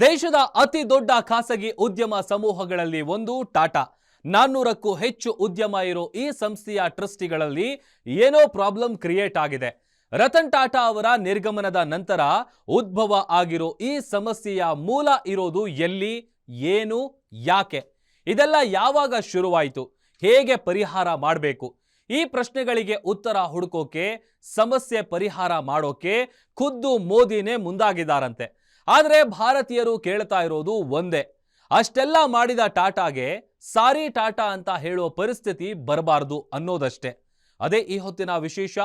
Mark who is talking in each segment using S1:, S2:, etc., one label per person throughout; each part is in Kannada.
S1: ದೇಶದ ಅತಿ ದೊಡ್ಡ ಖಾಸಗಿ ಉದ್ಯಮ ಸಮೂಹಗಳಲ್ಲಿ ಒಂದು ಟಾಟಾ. ನಾನ್ನೂರಕ್ಕೂ ಹೆಚ್ಚು ಉದ್ಯಮ ಇರೋ ಈ ಸಂಸ್ಥೆಯ ಟ್ರಸ್ಟಿಗಳಲ್ಲಿ ಏನೋ ಪ್ರಾಬ್ಲಮ್ ಕ್ರಿಯೇಟ್ ಆಗಿದೆ. ರತನ್ ಟಾಟಾ ಅವರ ನಿರ್ಗಮನದ ನಂತರ ಉದ್ಭವ ಆಗಿರೋ ಈ ಸಮಸ್ಯೆಯ ಮೂಲ ಇರೋದು ಎಲ್ಲಿ, ಏನು, ಯಾಕೆ? ಇದೆಲ್ಲ ಯಾವಾಗ ಶುರುವಾಯಿತು? ಹೇಗೆ ಪರಿಹಾರ ಮಾಡಬೇಕು? ಈ ಪ್ರಶ್ನೆಗಳಿಗೆ ಉತ್ತರ ಹುಡುಕೋಕೆ, ಸಮಸ್ಯೆ ಪರಿಹಾರ ಮಾಡೋಕೆ ಖುದ್ದು ಮೋದಿನೇ ಮುಂದಾಗಿದ್ದಾರಂತೆ. ಆದರೆ ಭಾರತೀಯರು ಕೇಳ್ತಾ ಇರೋದು ಒಂದೇ. ಅಷ್ಟೆಲ್ಲ ಮಾಡಿದ ಟಾಟಾಗೆ ಸಾರಿ ಟಾಟಾ ಅಂತ ಹೇಳೋ ಪರಿಸ್ಥಿತಿ ಬರಬಾರದು ಅನ್ನೋದಷ್ಟೇ. ಅದೇ ಈ ಹೊತ್ತಿನ ವಿಶೇಷ,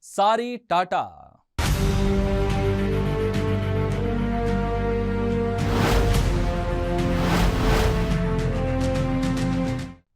S1: ಸಾರಿ ಟಾಟಾ.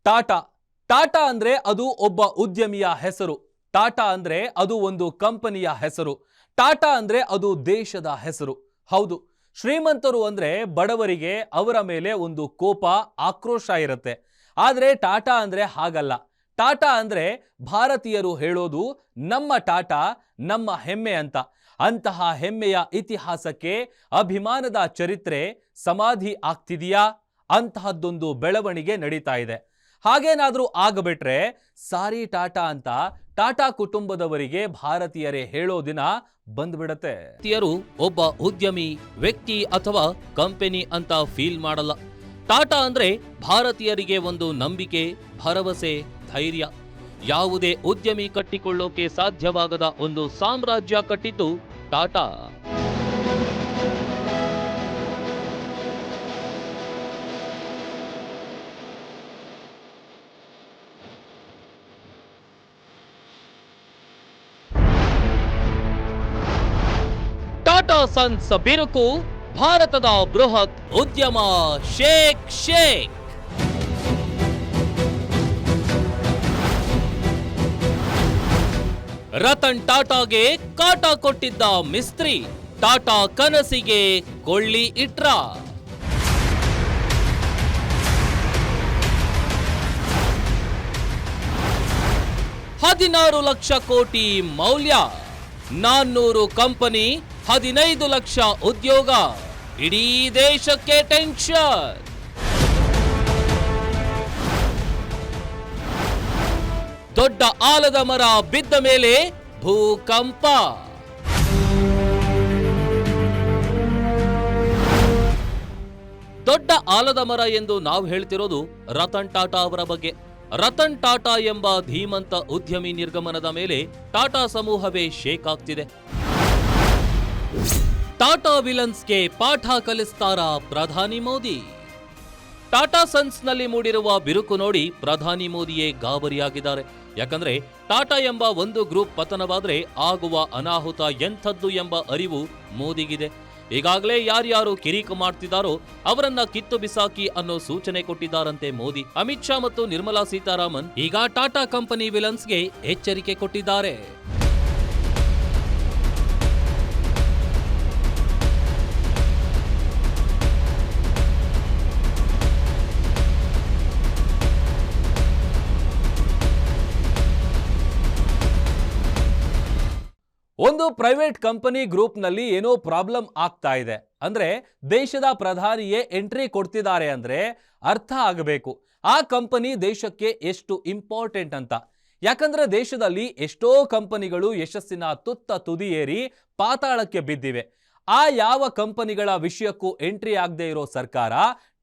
S1: ಟಾಟಾ. ಟಾಟಾ ಅಂದ್ರೆ ಅದು ಒಬ್ಬ ಉದ್ಯಮಿಯ ಹೆಸರು. ಟಾಟಾ ಅಂದ್ರೆ ಅದು ಒಂದು ಕಂಪನಿಯ ಹೆಸರು. ಟಾಟಾ ಅಂದ್ರೆ ಅದು ದೇಶದ ಹೆಸರು. ಹೌದು. ಶ್ರೀಮಂತರು ಅಂದ್ರೆ ಬಡವರಿಗೆ ಅವರ ಮೇಲೆ ಒಂದು ಕೋಪ, ಆಕ್ರೋಶ ಇರುತ್ತೆ. ಆದರೆ ಟಾಟಾ ಅಂದ್ರೆ ಹಾಗಲ್ಲ. ಟಾಟಾ ಅಂದ್ರೆ ಭಾರತೀಯರು ಹೇಳೋದು ನಮ್ಮ ಟಾಟಾ, ನಮ್ಮ ಹೆಮ್ಮೆ ಅಂತ. ಅಂತಹ ಹೆಮ್ಮೆಯ ಇತಿಹಾಸಕ್ಕೆ, ಅಭಿಮಾನದ ಚರಿತ್ರೆ ಸಮಾಧಿ ಆಗ್ತಿದೆಯಾ? ಅಂತಹದ್ದೊಂದು ಬೆಳವಣಿಗೆ ನಡೀತಾ ಇದೆ. ಹಾಗೇನಾದ್ರೂ ಆಗಬಿಟ್ರೆ, ಸಾರಿ ಟಾಟಾ ಅಂತ ಟಾಟಾ ಕುಟುಂಬದವರಿಗೆ ಭಾರತೀಯರೇ ಹೇಳೋ ದಿನ ಬಂದ್ಬಿಡತ್ತೆ.
S2: ಭಾರತೀಯರು ಒಬ್ಬ ಉದ್ಯಮಿ, ವ್ಯಕ್ತಿ ಅಥವಾ ಕಂಪನಿ ಅಂತ ಫೀಲ್ ಮಾಡಲ್ಲ. ಟಾಟಾ ಅಂದ್ರೆ ಭಾರತೀಯರಿಗೆ ಒಂದು ನಂಬಿಕೆ, ಭರವಸೆ, ಧೈರ್ಯ. ಯಾವುದೇ ಉದ್ಯಮಿ ಕಟ್ಟಿಕೊಳ್ಳೋಕೆ ಸಾಧ್ಯವಾಗದ ಒಂದು ಸಾಮ್ರಾಜ್ಯ ಕಟ್ಟಿದ್ದು ಟಾಟಾ. ಸನ್ಸ್ ಬಿರುಕು ಭಾರತದ ಬೃಹತ್ ಉದ್ಯಮ ಶೇಖ್ ಶೇಖ್. ರತನ್ ಟಾಟಾಗೆ ಕಾಟ ಕೊಟ್ಟಿದ್ದ ಮಿಸ್ತ್ರಿ ಟಾಟಾ ಕನಸಿಗೆ ಕೊಳ್ಳಿ ಇಟ್ರ. ಹದಿನಾರು ಲಕ್ಷ ಕೋಟಿ ಮೌಲ್ಯ ನಾನ್ನೂರು ಕಂಪನಿ ಹದಿನೈದು ಲಕ್ಷ ಉದ್ಯೋಗ, ಇಡೀ ದೇಶಕ್ಕೆ ಟೆನ್ಷನ್. ದೊಡ್ಡ ಆಲದ ಮರ ಬಿದ್ದ ಮೇಲೆ ಭೂಕಂಪ. ದೊಡ್ಡ ಆಲದ ಮರ ಎಂದು ನಾವು ಹೇಳ್ತಿರೋದು ರತನ್ ಟಾಟಾ ಅವರ ಬಗ್ಗೆ. ರತನ್ ಟಾಟಾ ಎಂಬ ಧೀಮಂತ ಉದ್ಯಮಿ ನಿರ್ಗಮನದ ಮೇಲೆ ಟಾಟಾ ಸಮೂಹವೇ ಶೇಕ್ ಆಗ್ತಿದೆ. ಟಾಟಾ ವಿಲನ್ಸ್ಗೆ ಪಾಠ ಕಲಿಸ್ತಾರ ಪ್ರಧಾನಿ ಮೋದಿ? ಟಾಟಾ ಸನ್ಸ್ನಲ್ಲಿ ಮೂಡಿರುವ ಬಿರುಕು ನೋಡಿ ಪ್ರಧಾನಿ ಮೋದಿಯೇ ಗಾಬರಿಯಾಗಿದ್ದಾರೆ. ಯಾಕಂದ್ರೆ ಟಾಟಾ ಎಂಬ ಒಂದು ಗ್ರೂಪ್ ಪತನವಾದರೆ ಆಗುವ ಅನಾಹುತ ಎಂಥದ್ದು ಎಂಬ ಅರಿವು ಮೋದಿಗಿದೆ. ಈಗಾಗಲೇ ಯಾರ್ಯಾರು ಕಿರಿಕು ಮಾಡ್ತಿದ್ದಾರೋ ಅವರನ್ನ ಕಿತ್ತು ಬಿಸಾಕಿ ಅನ್ನೋ ಸೂಚನೆ ಕೊಟ್ಟಿದ್ದಾರಂತೆ ಮೋದಿ. ಅಮಿತ್ ಶಾ ಮತ್ತು ನಿರ್ಮಲಾ ಸೀತಾರಾಮನ್ ಈಗ ಟಾಟಾ ಕಂಪನಿ ವಿಲನ್ಸ್ಗೆ ಎಚ್ಚರಿಕೆ ಕೊಟ್ಟಿದ್ದಾರೆ.
S1: ಒಂದು ಪ್ರೈವೇಟ್ ಕಂಪನಿ ಗ್ರೂಪ್ನಲ್ಲಿ ಏನೋ ಪ್ರಾಬ್ಲಮ್ ಆಗ್ತಾ ಇದೆ. ಅಂದ್ರೆ ದೇಶದ ಪ್ರಧಾನಿಯೇ ಎಂಟ್ರಿ ಕೊಡ್ತಿದ್ದಾರೆ ಅಂದ್ರೆ ಅರ್ಥ ಆಗಬೇಕು. ಆ ಕಂಪನಿ ದೇಶಕ್ಕೆ ಎಷ್ಟು ಇಂಪಾರ್ಟೆಂಟ್ ಅಂತ. ಯಾಕಂದ್ರೆ ದೇಶದಲ್ಲಿ ಎಷ್ಟೋ ಕಂಪನಿಗಳು ಯಶಸ್ಸಿನ ತುತ್ತ ತುದಿಯೇರಿ ಪಾತಾಳಕ್ಕೆ ಬಿದ್ದಿವೆ. ಆ ಯಾವ ಕಂಪನಿಗಳ ವಿಷಯಕ್ಕೂ ಎಂಟ್ರಿ ಆಗದೆ ಇರೋ ಸರ್ಕಾರ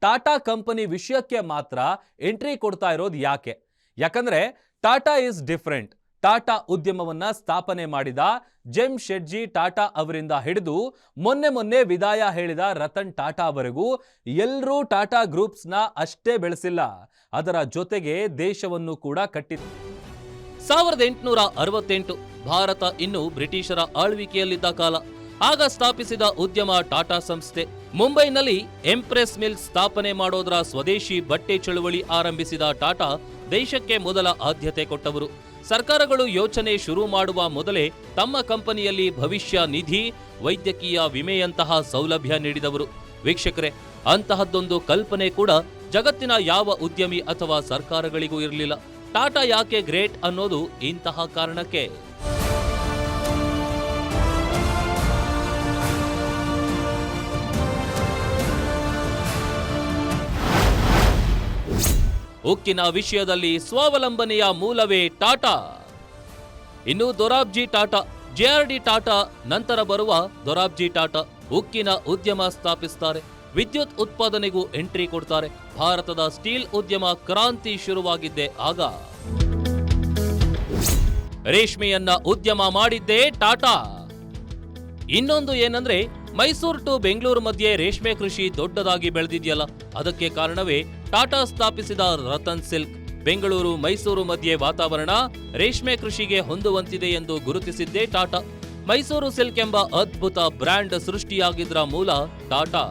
S1: ಟಾಟಾ ಕಂಪನಿ ವಿಷಯಕ್ಕೆ ಮಾತ್ರ ಎಂಟ್ರಿ ಕೊಡ್ತಾ ಇರೋದು ಯಾಕೆ? ಯಾಕಂದ್ರೆ ಟಾಟಾ ಇಸ್ ಡಿಫ್ರೆಂಟ್. ಟಾಟಾ ಉದ್ಯಮವನ್ನ ಸ್ಥಾಪನೆ ಮಾಡಿದ ಜೆಮ್ ಶೆಟ್ಜಿ ಟಾಟಾ ಅವರಿಂದ ಹಿಡಿದು ಮೊನ್ನೆ ಮೊನ್ನೆ ವಿದಾಯ ಹೇಳಿದ ರತನ್ ಟಾಟಾ ಅವರೆಗೂ ಎಲ್ಲರೂ ಟಾಟಾ ಗ್ರೂಪ್ಸ್ನ ಅಷ್ಟೇ ಬೆಳೆಸಿಲ್ಲ. ಅದರ ಜೊತೆಗೆ ದೇಶವನ್ನು ಕೂಡ ಕಟ್ಟಿ
S2: ಸಾವಿರದ ಎಂಟುನೂರ ಅರವತ್ತೆಂಟು ಭಾರತ ಇನ್ನು ಬ್ರಿಟಿಷರ ಆಳ್ವಿಕೆಯಲ್ಲಿದ್ದ ಕಾಲ. ಆಗ ಸ್ಥಾಪಿಸಿದ ಉದ್ಯಮ ಟಾಟಾ ಸಂಸ್ಥೆ. ಮುಂಬೈನಲ್ಲಿ ಎಂಪ್ರೆಸ್ ಮಿಲ್ ಸ್ಥಾಪನೆ ಮಾಡೋದರ ಸ್ವದೇಶಿ ಬಟ್ಟೆ ಚಳುವಳಿ ಆರಂಭಿಸಿದ ಟಾಟಾ ದೇಶಕ್ಕೆ ಮೊದಲ ಆದ್ಯತೆ ಕೊಟ್ಟವರು. ಸರ್ಕಾರಗಳು ಯೋಚನೆ ಶುರು ಮಾಡುವ ಮೊದಲೇ ತಮ್ಮ ಕಂಪನಿಯಲ್ಲಿ ಭವಿಷ್ಯ ನಿಧಿ, ವೈದ್ಯಕೀಯ ವಿಮೆಯಂತಹ ಸೌಲಭ್ಯ ನೀಡಿದವರು. ವೀಕ್ಷಕರೇ, ಅಂತಹದ್ದೊಂದು ಕಲ್ಪನೆ ಕೂಡ ಜಗತ್ತಿನ ಯಾವ ಉದ್ಯಮಿ ಅಥವಾ ಸರ್ಕಾರಗಳಿಗೂ ಇರಲಿಲ್ಲ. ಟಾಟಾ ಯಾಕೆ ಗ್ರೇಟ್ ಅನ್ನೋದು ಇಂತಹ ಕಾರಣಕ್ಕೆ.
S1: ಉಕ್ಕಿನ ವಿಷಯದಲ್ಲಿ ಸ್ವಾವಲಂಬನೆಯ ಮೂಲವೇ ಟಾಟಾ. ಇನ್ನು ದೊರಾಬ್ಜಿ ಟಾಟಾ ಜೆಆರ್ಡಿ ಟಾಟಾ, ನಂತರ ಬರುವ ದೊರಾಬ್ಜಿ ಟಾಟಾ ಉಕ್ಕಿನ ಉದ್ಯಮ ಸ್ಥಾಪಿಸ್ತಾರೆ. ವಿದ್ಯುತ್ ಉತ್ಪಾದನೆಗೂ ಎಂಟ್ರಿ ಕೊಡ್ತಾರೆ. ಭಾರತದ ಸ್ಟೀಲ್ ಉದ್ಯಮ ಕ್ರಾಂತಿ ಶುರುವಾಗಿದ್ದೆ ಆಗ. ರೇಷ್ಮೆಯನ್ನ ಉದ್ಯಮ ಮಾಡಿದ್ದೇ ಟಾಟಾ. ಇನ್ನೊಂದು ಏನಂದ್ರೆ ಮೈಸೂರು ಟು ಬೆಂಗಳೂರು ಮಧ್ಯೆ ರೇಷ್ಮೆ ಕೃಷಿ ದೊಡ್ಡದಾಗಿ ಬೆಳೆದಿದೆಯಲ್ಲ, ಅದಕ್ಕೆ ಕಾರಣವೇ ಟಾಟಾ ಸ್ಥಾಪಿಸಿದ ರತನ್ ಸಿಲ್ಕ್, ಬೆಂಗಳೂರು ಮೈಸೂರು ಮಧ್ಯೆ ವಾತಾವರಣ, ರೇಷ್ಮೆ ಕೃಷಿಗೆ ಹೊಂದುವಂತಿದೆ ಎಂದು ಗುರುತಿಸಿದ್ದೇ ಟಾಟಾ. ಮೈಸೂರು ಸಿಲ್ಕ್ ಎಂಬ ಅದ್ಭುತ ಬ್ರ್ಯಾಂಡ್ ಸೃಷ್ಟಿಯಾಗಿದ್ರ ಮೂಲ ಟಾಟಾ.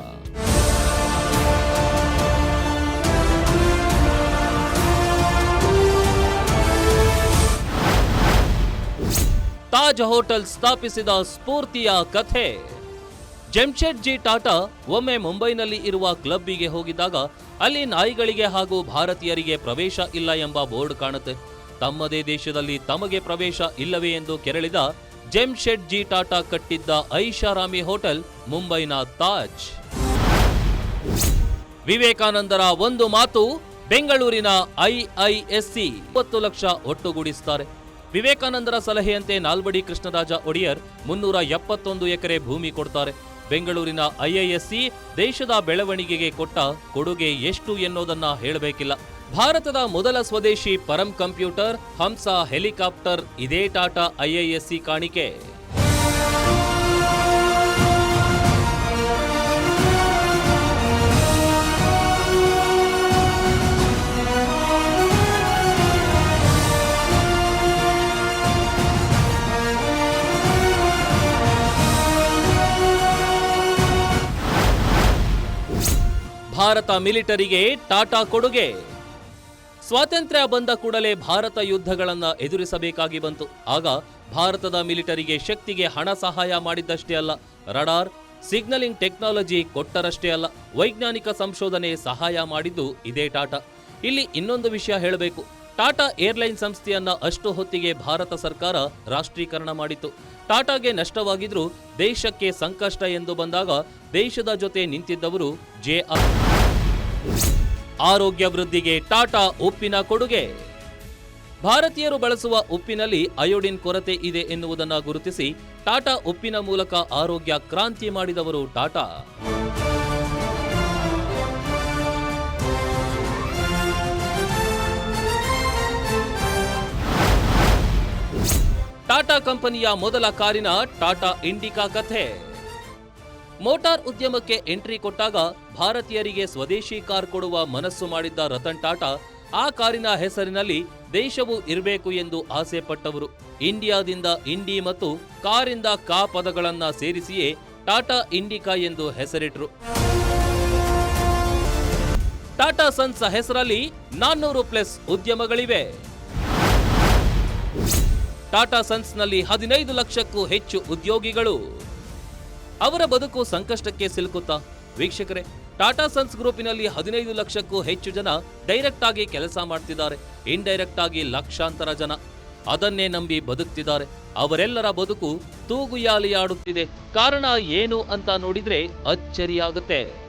S1: ತಾಜ್ ಹೋಟೆಲ್ ಸ್ಥಾಪಿಸಿದ ಸ್ಫೂರ್ತಿಯ ಕಥೆ. ಜೆಮ್ಶೆಡ್ಜಿ ಟಾಟಾ ಒಮ್ಮೆ ಮುಂಬೈನಲ್ಲಿ ಇರುವ ಕ್ಲಬ್ಬಿಗೆ ಹೋಗಿದ್ದಾಗ ಅಲ್ಲಿ ನಾಯಿಗಳಿಗೆ ಹಾಗೂ ಭಾರತೀಯರಿಗೆ ಪ್ರವೇಶ ಇಲ್ಲ ಎಂಬ ಬೋರ್ಡ್ ಕಾಣುತ್ತೆ. ತಮ್ಮದೇ ದೇಶದಲ್ಲಿ ತಮಗೆ ಪ್ರವೇಶ ಇಲ್ಲವೇ ಎಂದು ಕೆರಳಿದ ಜೆಮ್ಶೆಡ್ಜಿ ಟಾಟಾ ಕಟ್ಟಿದ್ದ ಐಷಾರಾಮಿ ಹೋಟೆಲ್ ಮುಂಬೈನ ತಾಜ್. ವಿವೇಕಾನಂದರ ಒಂದು ಮಾತು, ಬೆಂಗಳೂರಿನ ಐಐಎಸ್ಸಿ ಇಪ್ಪತ್ತು ಲಕ್ಷ ಒಟ್ಟುಗೂಡಿಸುತ್ತಾರೆ ವಿವೇಕಾನಂದರ ಸಲಹೆಯಂತೆ ನಾಲ್ವಡಿ ಕೃಷ್ಣರಾಜ ಒಡೆಯರ್ ಮುನ್ನೂರ ಎಪ್ಪತ್ತೊಂದು ಎಕರೆ ಭೂಮಿ ಕೊಡ್ತಾರೆ. ಬೆಂಗಳೂರಿನ ಐಐಎಸ್ಸಿ ದೇಶದ ಬೆಳವಣಿಗೆಗೆ ಕೊಟ್ಟ ಕೊಡುಗೆ ಎಷ್ಟು ಎನ್ನುವುದನ್ನ ಹೇಳಬೇಕಿಲ್ಲ. ಭಾರತದ ಮೊದಲ ಸ್ವದೇಶಿ ಪರಂ ಕಂಪ್ಯೂಟರ್ ಹಂಸ ಹೆಲಿಕಾಪ್ಟರ್, ಇದೇ ಟಾಟಾ ಐಐಎಸ್ಸಿ ಕಾಣಿಕೆ. ಭಾರತ ಮಿಲಿಟರಿಗೆ ಟಾಟಾ ಕೊಡುಗೆ. ಸ್ವಾತಂತ್ರ್ಯ ಬಂದ ಕೂಡಲೇ ಭಾರತ ಯುದ್ಧಗಳನ್ನು ಎದುರಿಸಬೇಕಾಗಿ ಬಂತು. ಆಗ ಭಾರತದ ಮಿಲಿಟರಿಗೆ ಶಕ್ತಿಗೆ ಹಣ ಸಹಾಯ ಮಾಡಿದ್ದಷ್ಟೇ ಅಲ್ಲ, ರಡಾರ್, ಸಿಗ್ನಲಿಂಗ್ ಟೆಕ್ನಾಲಜಿ ಕೊಟ್ಟರಷ್ಟೇ ಅಲ್ಲ, ವೈಜ್ಞಾನಿಕ ಸಂಶೋಧನೆ ಸಹಾಯ ಮಾಡಿದ್ದು ಇದೇ ಟಾಟಾ. ಇಲ್ಲಿ ಇನ್ನೊಂದು ವಿಷಯ ಹೇಳಬೇಕು. ಟಾಟಾ ಏರ್ಲೈನ್ ಸಂಸ್ಥೆಯನ್ನ ಅಷ್ಟು ಹೊತ್ತಿಗೆ ಭಾರತ ಸರ್ಕಾರ ರಾಷ್ಟ್ರೀಕರಣ ಮಾಡಿತ್ತು. ಟಾಟಾಗೆ ನಷ್ಟವಾಗಿದ್ರೂ ದೇಶಕ್ಕೆ ಸಂಕಷ್ಟ ಎಂದು ಬಂದಾಗ ದೇಶದ ಜೊತೆ ನಿಂತಿದ್ದವರು ಜೆ ಆರೋಗ್ಯ ವೃದ್ಧಿಗೆ ಟಾಟಾ ಉಪ್ಪಿನ ಕೊಡುಗೆ. ಭಾರತೀಯರು ಬಳಸುವ ಉಪ್ಪಿನಲ್ಲಿ ಅಯೋಡಿನ್ ಕೊರತೆ ಇದೆ ಎನ್ನುವುದನ್ನು ಗುರುತಿಸಿ ಟಾಟಾ ಉಪ್ಪಿನ ಮೂಲಕ ಆರೋಗ್ಯ ಕ್ರಾಂತಿ ಮಾಡಿದವರು ಟಾಟಾ. ಟಾಟಾ ಕಂಪನಿಯ ಮೊದಲ ಕಾರಿನ ಟಾಟಾ ಇಂಡಿಕಾ ಕಥೆ. ಮೋಟಾರ್ ಉದ್ಯಮಕ್ಕೆ ಎಂಟ್ರಿ ಕೊಟ್ಟಾಗ ಭಾರತೀಯರಿಗೆ ಸ್ವದೇಶಿ ಕಾರ್ ಕೊಡುವ ಮನಸ್ಸು ಮಾಡಿದ್ದ ರತನ್ ಟಾಟಾ ಆ ಕಾರಿನ ಹೆಸರಿನಲ್ಲಿ ದೇಶವು ಇರಬೇಕು ಎಂದು ಆಸೆ ಪಟ್ಟವರು. ಇಂಡಿಯಾದಿಂದ ಇಂಡಿ ಮತ್ತು ಕಾರಿಂದ ಕಾ ಪದಗಳನ್ನ ಸೇರಿಸಿಯೇ ಟಾಟಾ ಇಂಡಿಕಾ ಎಂದು ಹೆಸರಿಟ್ರು. ಟಾಟಾ ಸನ್ಸ್ ಹೆಸರಲ್ಲಿ ನಾನ್ನೂರು ಪ್ಲಸ್ ಉದ್ಯಮಗಳಿವೆ. ಟಾಟಾ ಸನ್ಸ್ನಲ್ಲಿ ಹದಿನೈದು ಲಕ್ಷಕ್ಕೂ ಹೆಚ್ಚು ಉದ್ಯೋಗಿಗಳು. ಅವರ ಬದುಕು ಸಂಕಷ್ಟಕ್ಕೆ ಸಿಲುಕುತ್ತಾ? ವೀಕ್ಷಕರೇ, ಟಾಟಾ ಸನ್ಸ್ ಗ್ರೂಪಿನಲ್ಲಿ ಹದಿನೈದು ಲಕ್ಷಕ್ಕೂ ಹೆಚ್ಚು ಜನ ಡೈರೆಕ್ಟ್ ಆಗಿ ಕೆಲಸ ಮಾಡ್ತಿದ್ದಾರೆ. ಇಂಡೈರೆಕ್ಟ್ ಆಗಿ ಲಕ್ಷಾಂತರ ಜನ. ಅದನ್ನೇ ನಂಬಿ ಬದುಕ್ತಿದ್ದಾರೆ. ಅವರೆಲ್ಲರ ಬದುಕು ತೂಗುಯಾಲಿಯಾಡುತ್ತಿದೆ. ಕಾರಣ ಏನು ಅಂತ ನೋಡಿದ್ರೆ ಅಚ್ಚರಿಯಾಗುತ್ತೆ.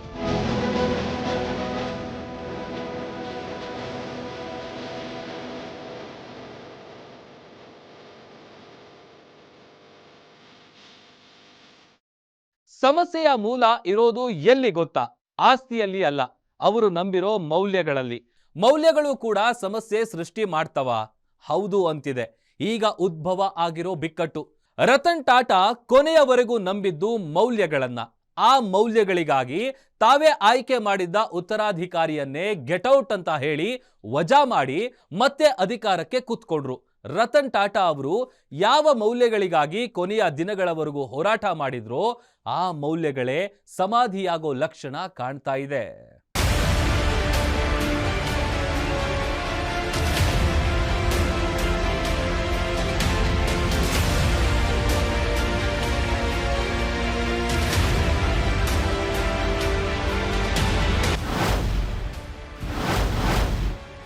S3: ಸಮಸ್ಯೆಯ ಮೂಲ ಇರೋದು ಎಲ್ಲಿ ಗೊತ್ತಾ? ಆಸ್ತಿಯಲ್ಲಿ ಅಲ್ಲ. ಅವರು ನಂಬಿರೋ ಮೌಲ್ಯಗಳಲ್ಲಿ. ಮೌಲ್ಯಗಳು ಕೂಡ ಸಮಸ್ಯೆ ಸೃಷ್ಟಿ ಮಾಡ್ತವ. ಹೌದು ಅಂತಿದೆ. ಈಗ ಉದ್ಭವ ಆಗಿರೋ ಬಿಕ್ಕಟ್ಟು. ರತನ್ ಟಾಟಾ ಕೊನೆಯವರೆಗೂ ನಂಬಿದ್ದು ಮೌಲ್ಯಗಳನ್ನ. ಆ ಮೌಲ್ಯಗಳಿಗಾಗಿ ತಾವೇ ಆಯ್ಕೆ ಮಾಡಿದ್ದ ಉತ್ತರಾಧಿಕಾರಿಯನ್ನೇ ಗೆಟೌಟ್ ಅಂತ ಹೇಳಿ ವಜಾ ಮಾಡಿ ಮತ್ತೆ ಅಧಿಕಾರಕ್ಕೆ ಕೂತ್ಕೊಂಡ್ರು. ರತನ್ ಟಾಟಾ ಅವರು ಯಾವ ಮೌಲ್ಯಗಳಿಗಾಗಿ ಕೊನೆಯ ದಿನಗಳವರೆಗೂ ಹೋರಾಟ ಮಾಡಿದ್ರೋ ಆ ಮೌಲ್ಯಗಳೇ ಸಮಾಧಿಯಾಗೋ ಲಕ್ಷಣ ಕಾಣ್ತಾ ಇದೆ.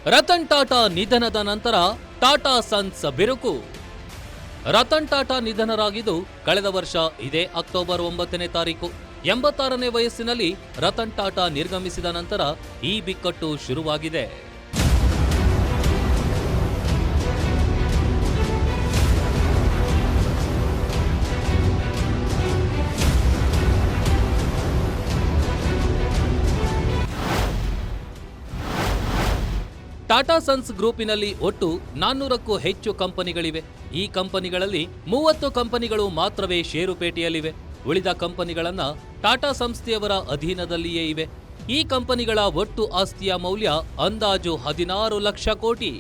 S1: ರತನ್ ಟಾಟಾ ನಿಧನದ ನಂತರ ಟಾಟಾ ಸನ್ಸ್ ಬಿರುಕು. ರತನ್ ಟಾಟಾ ನಿಧನರಾಗಿದ್ದು ಕಳೆದ ವರ್ಷ ಇದೇ ಅಕ್ಟೋಬರ್ ಒಂಬತ್ತನೇ ತಾರೀಕು. ಎಂಬತ್ತಾರನೇ ವಯಸ್ಸಿನಲ್ಲಿ ರತನ್ ಟಾಟಾ ನಿರ್ಗಮಿಸಿದ ನಂತರ ಈ ಬಿಕ್ಕಟ್ಟು ಶುರುವಾಗಿದೆ. ಟಾಟಾ ಸನ್ಸ್ ಗ್ರೂಪಿನಲ್ಲಿ ಒಟ್ಟು ನಾನ್ನೂರಕ್ಕೂ ಹೆಚ್ಚು ಕಂಪನಿಗಳಿವೆ. ಈ ಕಂಪನಿಗಳಲ್ಲಿ ಮೂವತ್ತು ಕಂಪನಿಗಳು ಮಾತ್ರವೇ ಷೇರುಪೇಟೆಯಲ್ಲಿವೆ. ಉಳಿದ ಕಂಪನಿಗಳನ್ನು ಟಾಟಾ ಸಂಸ್ಥೆಯವರ ಅಧೀನದಲ್ಲಿಯೇ ಇವೆ. ಈ ಕಂಪನಿಗಳ ಒಟ್ಟು ಆಸ್ತಿಯ ಮೌಲ್ಯ ಅಂದಾಜು ಹದಿನಾರು ಲಕ್ಷ ಕೋಟಿ.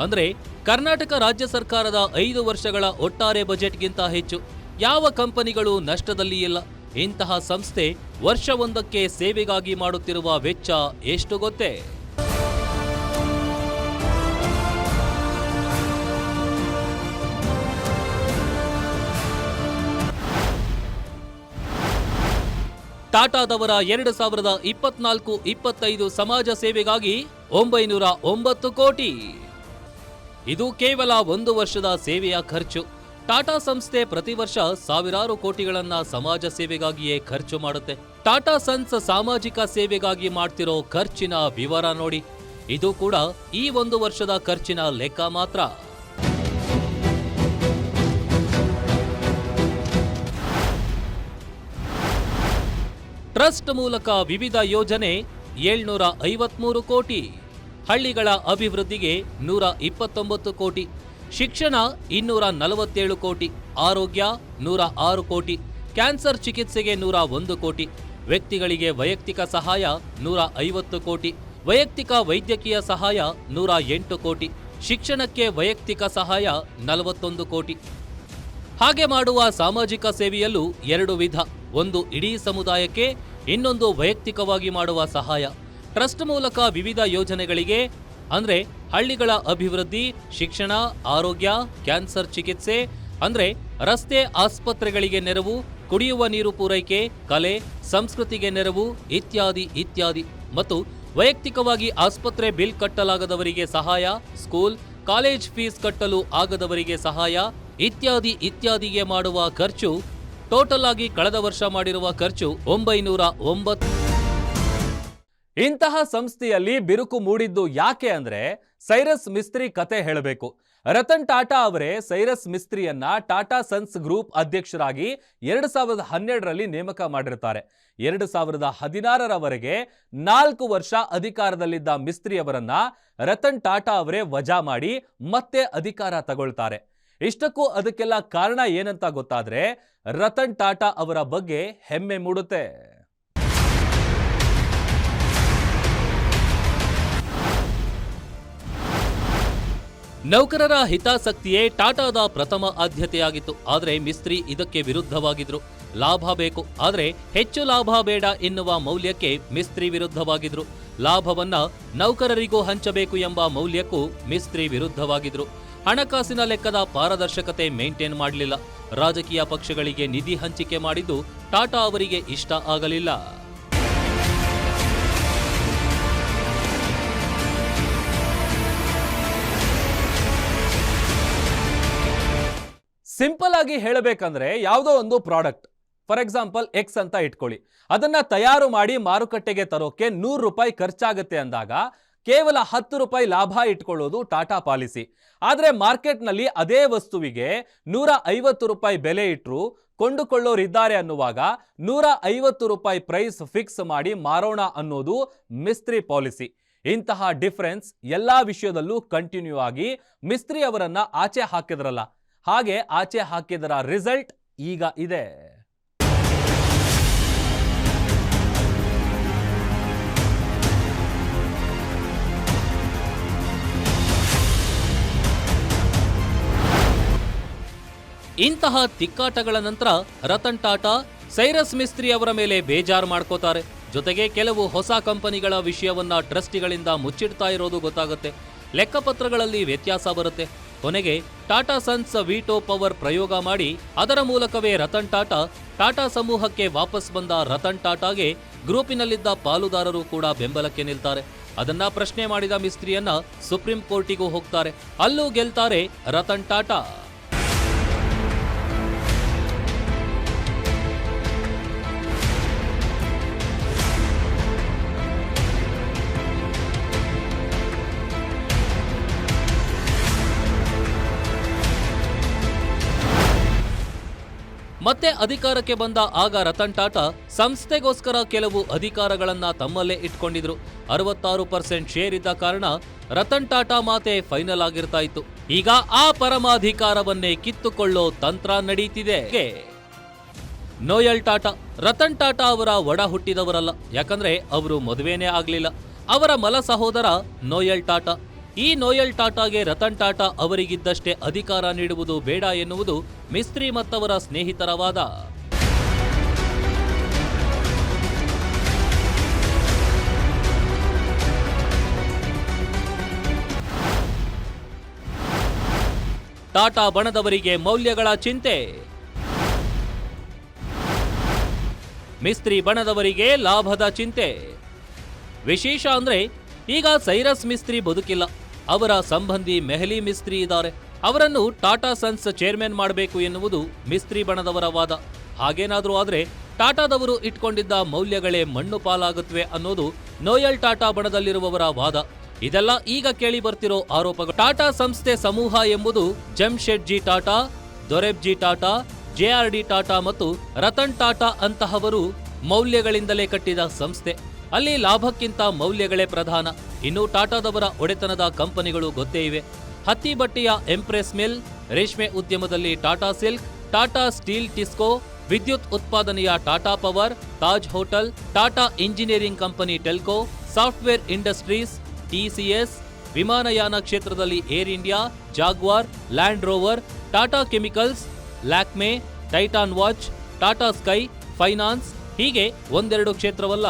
S1: ಅಂದರೆ ಕರ್ನಾಟಕ ರಾಜ್ಯ ಸರ್ಕಾರದ ಐದು ವರ್ಷಗಳ ಒಟ್ಟಾರೆ ಬಜೆಟ್ಗಿಂತ ಹೆಚ್ಚು. ಯಾವ ಕಂಪನಿಗಳು ನಷ್ಟದಲ್ಲಿ ಇಲ್ಲ. ಇಂತಹ ಸಂಸ್ಥೆ ವರ್ಷವೊಂದಕ್ಕೆ ಸೇವೆಗಾಗಿ ಮಾಡುತ್ತಿರುವ ವೆಚ್ಚ ಎಷ್ಟು ಗೊತ್ತೇ? ಟಾಟಾದವರ ಎರಡು ಸಾವಿರದ ಇಪ್ಪತ್ನಾಲ್ಕು ಇಪ್ಪತ್ತೈದು ಸಮಾಜ ಸೇವೆಗಾಗಿ ಒಂಬೈನೂರ ಒಂಬತ್ತು ಕೋಟಿ. ಇದು ಕೇವಲ ಒಂದು ವರ್ಷದ ಸೇವೆಯ ಖರ್ಚು. ಟಾಟಾ ಸಂಸ್ಥೆ ಪ್ರತಿ ವರ್ಷ ಸಾವಿರಾರು ಕೋಟಿಗಳನ್ನ ಸಮಾಜ ಸೇವೆಗಾಗಿಯೇ ಖರ್ಚು ಮಾಡುತ್ತೆ. ಟಾಟಾ ಸನ್ಸ್ ಸಾಮಾಜಿಕ ಸೇವೆಗಾಗಿ ಮಾಡ್ತಿರೋ ಖರ್ಚಿನ ವಿವರ ನೋಡಿ. ಇದು ಕೂಡ ಈ ಒಂದು ವರ್ಷದ ಖರ್ಚಿನ ಲೆಕ್ಕ ಮಾತ್ರ. ಟ್ರಸ್ಟ್ ಮೂಲಕ ವಿವಿಧ ಯೋಜನೆ ಏಳ್ನೂರ ಐವತ್ಮೂರು ಕೋಟಿ, ಹಳ್ಳಿಗಳ ಅಭಿವೃದ್ಧಿಗೆ ನೂರ ಇಪ್ಪತ್ತೊಂಬತ್ತು ಕೋಟಿ, ಶಿಕ್ಷಣ ಇನ್ನೂರ ನಲವತ್ತೇಳು ಕೋಟಿ, ಆರೋಗ್ಯ ನೂರ ಆರು ಕೋಟಿ, ಕ್ಯಾನ್ಸರ್ ಚಿಕಿತ್ಸೆಗೆ ನೂರ ಒಂದು ಕೋಟಿ, ವ್ಯಕ್ತಿಗಳಿಗೆ ವೈಯಕ್ತಿಕ ಸಹಾಯ ನೂರ ಐವತ್ತು ಕೋಟಿ, ವೈಯಕ್ತಿಕ ವೈದ್ಯಕೀಯ ಸಹಾಯ ನೂರ ಎಂಟು ಕೋಟಿ, ಶಿಕ್ಷಣಕ್ಕೆ ವೈಯಕ್ತಿಕ ಸಹಾಯ ನಲವತ್ತೊಂದು ಕೋಟಿ. ಹಾಗೆ ಮಾಡುವ ಸಾಮಾಜಿಕ ಸೇವೆಯಲ್ಲೂ ಎರಡು ವಿಧ, ಒಂದು ಇಡೀ ಸಮುದಾಯಕ್ಕೆ ಇನ್ನೊಂದು ವೈಯಕ್ತಿಕವಾಗಿ ಮಾಡುವ ಸಹಾಯ. ಟ್ರಸ್ಟ್ ಮೂಲಕ ವಿವಿಧ ಯೋಜನೆಗಳಿಗೆ, ಅಂದ್ರೆ ಹಳ್ಳಿಗಳ ಅಭಿವೃದ್ಧಿ, ಶಿಕ್ಷಣ, ಆರೋಗ್ಯ, ಕ್ಯಾನ್ಸರ್ ಚಿಕಿತ್ಸೆ, ಅಂದ್ರೆ ರಸ್ತೆ ಆಸ್ಪತ್ರೆಗಳಿಗೆ ನೆರವು, ಕುಡಿಯುವ ನೀರು ಪೂರೈಕೆ, ಕಲೆ, ಸಂಸ್ಕೃತಿಗೆ ನೆರವು ಇತ್ಯಾದಿ ಇತ್ಯಾದಿ. ಮತ್ತು ವೈಯಕ್ತಿಕವಾಗಿ ಆಸ್ಪತ್ರೆ ಬಿಲ್ ಕಟ್ಟಲಾಗದವರಿಗೆ ಸಹಾಯ, ಸ್ಕೂಲ್, ಕಾಲೇಜ್ ಫೀಸ್ ಕಟ್ಟಲು ಆಗದವರಿಗೆ ಸಹಾಯ, ಇತ್ಯಾದಿ, ಇತ್ಯಾದಿಗೆ ಮಾಡುವ ಖರ್ಚು ಟೋಟಲ್ ಆಗಿ ಕಳೆದ ವರ್ಷ ಮಾಡಿರುವ ಖರ್ಚು ಒಂಬೈನೂರ ಒಂಬತ್ತು.
S3: ಇಂತಹ ಸಂಸ್ಥೆಯಲ್ಲಿ ಬಿರುಕು ಮೂಡಿದ್ದು ಯಾಕೆ ಅಂದ್ರೆ ಸೈರಸ್ ಮಿಸ್ತ್ರಿ ಕತೆ ಹೇಳಬೇಕು. ರತನ್ ಟಾಟಾ ಅವರೇ ಸೈರಸ್ ಮಿಸ್ತ್ರಿಯನ್ನ ಟಾಟಾ ಸನ್ಸ್ ಗ್ರೂಪ್ ಅಧ್ಯಕ್ಷರಾಗಿ ಎರಡು ಸಾವಿರದ ಹನ್ನೆರಡರಲ್ಲಿ ನೇಮಕ ಮಾಡಿರ್ತಾರೆ. ಎರಡು ಸಾವಿರದ ಹದಿನಾರರವರೆಗೆ ನಾಲ್ಕು ವರ್ಷ ಅಧಿಕಾರದಲ್ಲಿದ್ದ ಮಿಸ್ತ್ರಿಯವರನ್ನ ರತನ್ ಟಾಟಾ ಅವರೇ ವಜಾ ಮಾಡಿ ಮತ್ತೆ ಅಧಿಕಾರ ತಗೊಳ್ತಾರೆ. ಇಷ್ಟಕ್ಕೂ ಅದಕ್ಕೆಲ್ಲ ಕಾರಣ ಏನಂತ ಗೊತ್ತಾದ್ರೆ ರತನ್ ಟಾಟಾ ಅವರ ಬಗ್ಗೆ ಹೆಮ್ಮೆ ಮೂಡುತ್ತೆ.
S1: ನೌಕರರ ಹಿತಾಸಕ್ತಿಯೇ ಟಾಟಾದ ಪ್ರಥಮ ಆದ್ಯತೆಯಾಗಿತ್ತು. ಆದರೆ ಮಿಸ್ತ್ರಿ ಇದಕ್ಕೆ ವಿರುದ್ಧವಾಗಿದ್ರು. ಲಾಭ ಬೇಕು. ಆದರೆ ಹೆಚ್ಚು ಲಾಭ ಬೇಡ ಎನ್ನುವ ಮೌಲ್ಯಕ್ಕೆ ಮಿಸ್ತ್ರಿ ವಿರುದ್ಧವಾಗಿದ್ರು. ಲಾಭವನ್ನ ನೌಕರರಿಗೂ ಹಂಚಬೇಕು ಎಂಬ ಮೌಲ್ಯಕ್ಕೂ ಮಿಸ್ತ್ರಿ ವಿರುದ್ಧವಾಗಿದ್ರು. ಹಣಕಾಸಿನ ಲೆಕ್ಕದ ಪಾರದರ್ಶಕತೆ ಮೇಂಟೈನ್ ಮಾಡಲಿಲ್ಲ. ರಾಜಕೀಯ ಪಕ್ಷಗಳಿಗೆ ನಿಧಿ ಹಂಚಿಕೆ ಮಾಡಿದ್ದು ಟಾಟಾ ಅವರಿಗೆ ಇಷ್ಟ ಆಗಲಿಲ್ಲ.
S3: ಸಿಂಪಲ್ ಆಗಿ ಹೇಳಬೇಕಂದ್ರೆ ಯಾವುದೋ ಒಂದು ಪ್ರಾಡಕ್ಟ್, ಫಾರ್ ಎಕ್ಸಾಂಪಲ್ ಎಕ್ಸ್ ಅಂತ ಇಟ್ಕೊಳ್ಳಿ. ಅದನ್ನ ತಯಾರು ಮಾಡಿ ಮಾರುಕಟ್ಟೆಗೆ ತರೋಕೆ ನೂರು ರೂಪಾಯಿ ಖರ್ಚಾಗುತ್ತೆ ಅಂದಾಗ ಕೇವಲ ಹತ್ತು ರೂಪಾಯಿ ಲಾಭ ಇಟ್ಕೊಳ್ಳೋದು ಟಾಟಾ ಪಾಲಿಸಿ. ಆದರೆ ಮಾರ್ಕೆಟ್ನಲ್ಲಿ ಅದೇ ವಸ್ತುವಿಗೆ ನೂರ ಐವತ್ತು ರೂಪಾಯಿ ಬೆಲೆ ಇಟ್ಟರು ಕೊಂಡುಕೊಳ್ಳೋರಿದ್ದಾರೆ ಅನ್ನುವಾಗ ನೂರ ರೂಪಾಯಿ ಪ್ರೈಸ್ ಫಿಕ್ಸ್ ಮಾಡಿ ಮಾರೋಣ ಅನ್ನೋದು ಮಿಸ್ತ್ರಿ ಪಾಲಿಸಿ. ಇಂತಹ ಡಿಫರೆನ್ಸ್ ಎಲ್ಲಾ ವಿಷಯದಲ್ಲೂ ಕಂಟಿನ್ಯೂ ಆಗಿ ಮಿಸ್ತ್ರಿ ಅವರನ್ನ ಆಚೆ ಹಾಕಿದ್ರಲ್ಲ. ಹಾಗೆ ಆಚೆ ಹಾಕಿದರ ರಿಸಲ್ಟ್ ಈಗ ಇದೆ.
S1: ಇಂತಹ ತಿಕ್ಕಾಟಗಳ ನಂತರ ರತನ್ ಟಾಟಾ, ಸೈರಸ್ ಮಿಸ್ತ್ರಿ ಅವರ ಮೇಲೆ ಬೇಜಾರು ಮಾಡ್ಕೋತಾರೆ. ಜೊತೆಗೆ ಕೆಲವು ಹೊಸ ಕಂಪನಿಗಳ ವಿಷಯವನ್ನ ಟ್ರಸ್ಟಿಗಳಿಂದ ಮುಚ್ಚಿಡ್ತಾ ಇರೋದು ಗೊತ್ತಾಗುತ್ತೆ. ಲೆಕ್ಕಪತ್ರಗಳಲ್ಲಿ ವ್ಯತ್ಯಾಸ ಬರುತ್ತೆ. ಕೊನೆಗೆ ಟಾಟಾ ಸನ್ಸ್ ವೀಟೋ ಪವರ್ ಪ್ರಯೋಗ ಮಾಡಿ ಅದರ ಮೂಲಕವೇ ರತನ್ ಟಾಟಾ ಟಾಟಾ ಸಮೂಹಕ್ಕೆ ವಾಪಸ್ ಬಂದ ರತನ್ ಟಾಟಾಗೆ ಗ್ರೂಪಿನಲ್ಲಿದ್ದ ಪಾಲುದಾರರು ಕೂಡ ಬೆಂಬಲಕ್ಕೆ ನಿಲ್ತಾರೆ. ಅದನ್ನ ಪ್ರಶ್ನೆ ಮಾಡಿದ ಮಿಸ್ತ್ರಿಯನ್ನ ಸುಪ್ರೀಂ ಕೋರ್ಟಿಗೂ ಹೋಗ್ತಾರೆ. ಅಲ್ಲೂ ಗೆಲ್ತಾರೆ ರತನ್ ಟಾಟಾ. ಮತ್ತೆ ಅಧಿಕಾರಕ್ಕೆ ಬಂದ ಆಗ ರತನ್ ಟಾಟಾ ಸಂಸ್ಥೆಗೋಸ್ಕರ ಕೆಲವು ಅಧಿಕಾರಗಳನ್ನ ತಮ್ಮಲ್ಲೇ ಇಟ್ಕೊಂಡಿದ್ರು. ಅರವತ್ತಾರು ಪರ್ಸೆಂಟ್ ಶೇರ್ ಇದ್ದ ಕಾರಣ ರತನ್ ಟಾಟಾ ಮಾತೆ ಫೈನಲ್ ಆಗಿರ್ತಾ ಇತ್ತು ಈಗ ಆ ಪರಮಾಧಿಕಾರವನ್ನೇ ಕಿತ್ತುಕೊಳ್ಳೋ ತಂತ್ರ ನಡೀತಿದೆ. ನೋಯಲ್ ಟಾಟಾ, ರತನ್ ಟಾಟಾ ಅವರ ಒಡ ಹುಟ್ಟಿದವರಲ್ಲ. ಯಾಕಂದ್ರೆ ಅವರು ಮದುವೆನೇ ಆಗ್ಲಿಲ್ಲ. ಅವರ ಮಲ ಸಹೋದರ ನೋಯಲ್ ಟಾಟಾ. ಈ ನೋಯಲ್ ಟಾಟಾಗೆ ರತನ್ ಟಾಟಾ ಅವರಿಗಿದ್ದಷ್ಟೇ ಅಧಿಕಾರ ನೀಡುವುದು ಬೇಡ ಎನ್ನುವುದು ಮಿಸ್ತ್ರಿ ಮತ್ತವರ ಸ್ನೇಹಿತರ ವಾದ ಟಾಟಾ ಬಣದವರಿಗೆ ಮೌಲ್ಯಗಳ ಚಿಂತೆ. ಮಿಸ್ತ್ರಿ ಬಣದವರಿಗೆ ಲಾಭದ ಚಿಂತೆ. ವಿಶೇಷ ಅಂದ್ರೆ ಈಗ ಸೈರಸ್ ಮಿಸ್ತ್ರಿ ಬದುಕಿಲ್ಲ. ಅವರ ಸಂಬಂಧಿ ಮೆಹಲಿ ಮಿಸ್ತ್ರಿ ಇದ್ದಾರೆ. ಅವರನ್ನು ಟಾಟಾ ಸನ್ಸ್ ಚೇರ್ಮನ್ ಮಾಡಬೇಕು ಎನ್ನುವುದು ಮಿಸ್ತ್ರಿ ಬಣದವರ ವಾದ. ಹಾಗೇನಾದರೂ ಆದರೆ ಟಾಟಾದವರು ಇಟ್ಕೊಂಡಿದ್ದ ಮೌಲ್ಯಗಳೇ ಮಣ್ಣು ಪಾಲಾಗುತ್ತವೆ ಅನ್ನೋದು ನೋಯಲ್ ಟಾಟಾ ಬಣದಲ್ಲಿರುವವರ ವಾದ. ಇದೆಲ್ಲ ಈಗ ಕೇಳಿ ಬರ್ತಿರೋ ಆರೋಪಗಳು. ಟಾಟಾ ಸಂಸ್ಥೆ ಸಮೂಹ ಎಂಬುದು ಜಮ್ಶೆಡ್ಜಿ ಟಾಟಾ, ದೊರೆಬ್ಜಿ ಟಾಟಾ, ಜೆಆರ್ಡಿ ಟಾಟಾ ಮತ್ತು ರತನ್ ಟಾಟಾ ಅಂತಹವರು ಮೌಲ್ಯಗಳಿಂದಲೇ ಕಟ್ಟಿದ ಸಂಸ್ಥೆ. ಅಲ್ಲಿ ಲಾಭಕ್ಕಿಂತ ಮೌಲ್ಯಗಳೇ ಪ್ರಧಾನ. ಇನ್ನು ಟಾಟಾದವರ ಒಡೆತನದ ಕಂಪನಿಗಳು ಗೊತ್ತೇ ಇವೆ. ಹತ್ತಿ ಬಟ್ಟೆಯ ಎಂಪ್ರೆಸ್ ಮಿಲ್ ರೇಷ್ಮೆ ಉದ್ಯಮದಲ್ಲಿ Tata silk Tata steel TISCO ವಿದ್ಯುತ್ ಉತ್ಪಾದನೆಯ Tata power Taj hotel Tata engineering company TELCO software industries T C S ವಿಮಾನಯಾನ ಕ್ಷೇತ್ರದಲ್ಲಿ air India Jaguar land rover Tata chemicals Lakme Titan watch Tata sky finance ಹೀಗೆ ಒಂದೆರಡು ಕ್ಷೇತ್ರವಲ್ಲ.